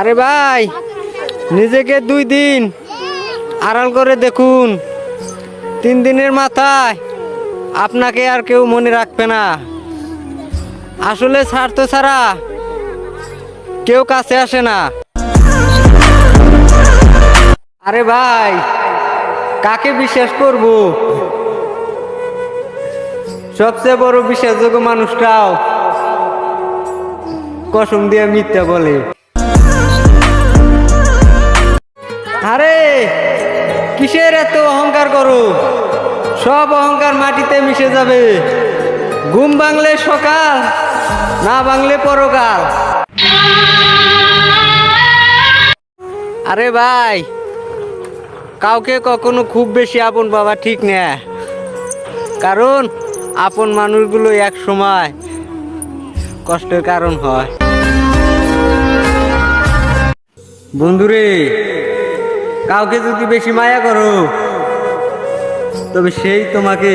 আরে ভাই, নিজেকে দুই দিন আড়াল করে দেখুন। তিন দিনের মাথায় আপনাকে আর কেউ মনে রাখবে না। আসলে স্বার্থ ছাড়া কেউ কাছে আসে না। আরে ভাই, কাকে বিশ্বাস করব? সবচেয়ে বড় বিশ্বাসযোগ্য মানুষটাও কসম দিয়ে মিথ্যা বলে। আরে, কিসের এত অহংকার করো? সব অহংকার মাটিতে মিশে যাবে। ঘুম বাংলে সকাল, না বাংলে পরকাল। আরে ভাই, কাউকে কখনো খুব বেশি আপন বাবা ঠিক না। কারণ, আপন মানুষগুলো এক সময় কষ্টের কারণ হয়। বন্ধুরে কাউকে যদি বেশি মায়া করো, তবে সেই তোমাকে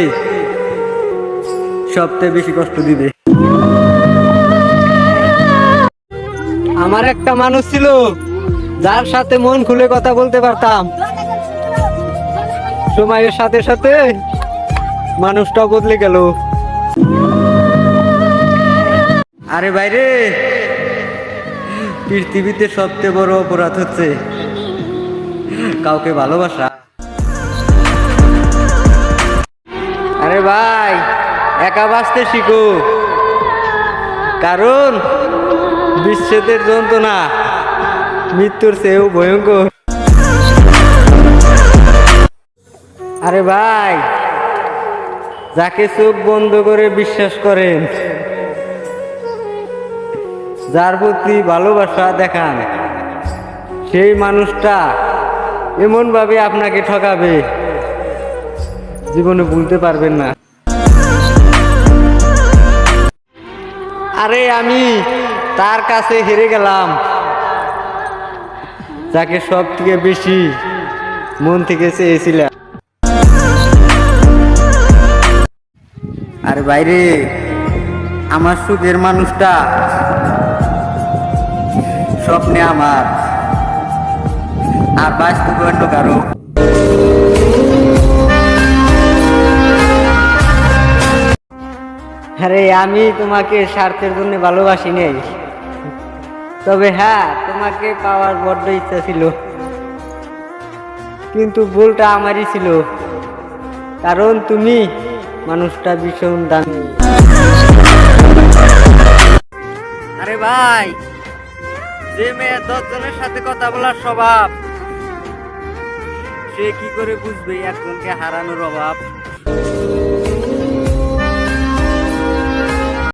সবচেয়ে বেশি কষ্ট দিবে। আমার একটা মানুষ ছিল, যার সাথে মন খুলে কথা বলতে পারতাম। সময়ের সাথে সাথে মানুষটাও বদলে গেল। আরে বাইরে, পৃথিবীতে সবচেয়ে বড় অপরাধ হচ্ছে কাউকে ভালোবাসা। আরে ভাই, একা বাঁচতে শিখো। কারণ বিচ্ছেদের যন্ত্রণা মৃত্যুর চেয়েও ভয়ঙ্কর। আরে ভাই, যাকে চোখ বন্ধ করে বিশ্বাস করেন, যার প্রতি ভালোবাসা দেখান, সেই মানুষটা এমনভাবে আপনাকে ঠকাবে। জীবনে ভুলতে পারবেন না। আরে আমি তার কাছে হেরে গেলাম। যাকে সব থেকে বেশি মন থেকে চেয়েছিলাম। আরে বাইরে, আমার সুখের মানুষটা স্বপ্নে আমার। আর কারও? আরে আমি তোমাকে স্বার্থের জন্য ভালোবাসি নেই। তবে হ্যাঁ তোমাকে পাওয়ার বড্ড ইচ্ছা ছিল। কিন্তু ভুলটা আমারই ছিল। কারণ তুমি মানুষটা ভীষণ দামি। আরে ভাই যে মেয়ে দশজনের সাথে কথা বলার স্বভাব সে কি করে বুঝবে? একজনকে হারানোর অভাব।